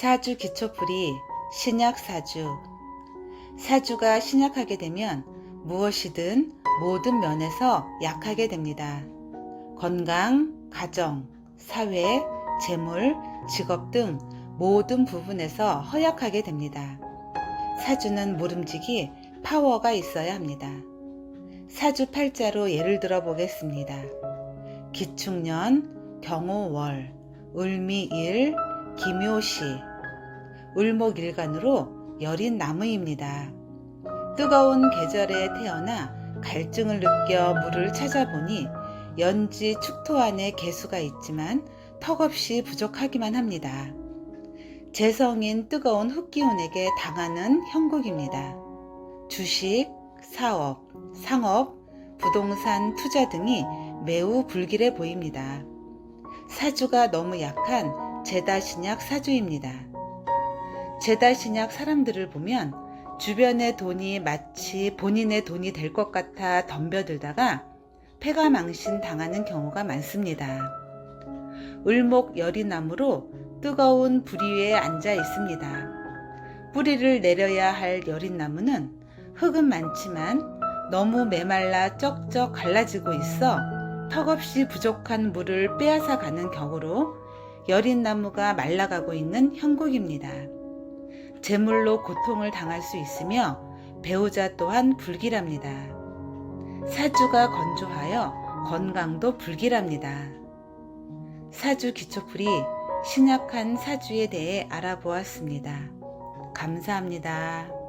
사주 기초풀이 신약 사주. 사주가 신약하게 되면 무엇이든 모든 면에서 약하게 됩니다. 건강, 가정, 사회, 재물, 직업 등 모든 부분에서 허약하게 됩니다. 사주는 모름지기 파워가 있어야 합니다. 사주 팔자로 예를 들어 보겠습니다. 기축년, 경호월, 을미일, 기묘시, 을목일간으로 여린 나무입니다. 뜨거운 계절에 태어나 갈증을 느껴 물을 찾아보니 연지 축토 안에 개수가 있지만 턱없이 부족하기만 합니다. 재성인 뜨거운 흙기운에게 당하는 형국입니다. 주식, 사업, 상업, 부동산 투자 등이 매우 불길해 보입니다. 사주가 너무 약한 제다신약 사주입니다. 제다신약 사람들을 보면 주변의 돈이 마치 본인의 돈이 될 것 같아 덤벼들다가 폐가 망신 당하는 경우가 많습니다. 을목 열이나무로 뜨거운 불 위에 앉아 있습니다. 뿌리를 내려야 할 여린나무는 흙은 많지만 너무 메말라 쩍쩍 갈라지고 있어 턱없이 부족한 물을 빼앗아 가는 격으로 여린나무가 말라가고 있는 형국입니다. 재물로 고통을 당할 수 있으며 배우자 또한 불길합니다. 사주가 건조하여 건강도 불길합니다. 사주 기초풀이 신약한 사주에 대해 알아보았습니다. 감사합니다.